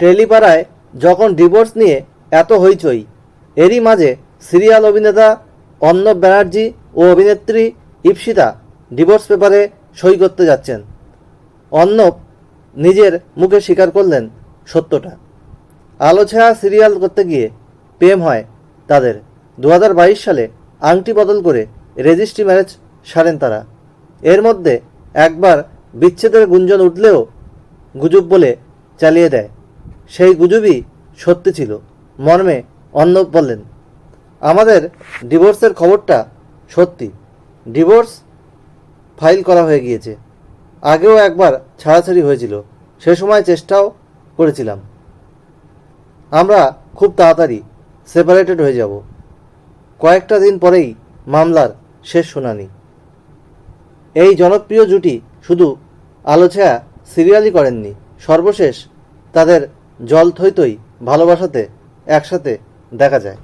টেলিপাড়ায় যখন ডিভোর্স নিয়ে এত হইচই, এরই মাঝে সিরিয়াল অভিনেতা অর্ণব ব্যানার্জি ও অভিনেত্রী ইপসিতা ডিভোর্স পেপারে সই করতে যাচ্ছেন। অর্ণব নিজের মুখে স্বীকার করলেন সত্যটা। আলো ছায়া সিরিয়াল করতে গিয়ে প্রেম হয় তাদের। দু হাজার বাইশ সালে আংটি বদল করে রেজিস্ট্রি ম্যারেজ সারেন তারা। এর মধ্যে একবার বিচ্ছেদের গুঞ্জন উঠলেও গুজব বলে চালিয়ে দেয়। সেই গুজবই সত্যি ছিল। মর্মে অর্ণব বললেন, আমাদের ডিভোর্সের খবরটা সত্যি। ডিভোর্স ফাইল করা হয়ে গিয়েছে। আগেও একবার ছাড়াছাড়ি হয়েছিল। সে সময় চেষ্টাও করেছিলাম। আমরা খুব তাড়াতাড়ি সেপারেটেড হয়ে যাব। কয়েকটা দিন পরেই মামলার শেষ শুনানি। এই জনপ্রিয় জুটি শুধু আলোছায়া সিরিয়ালই করেননি, সর্বশেষ তাদের জল থই থই ভালোবাসাতে একসাথে দেখা যায়।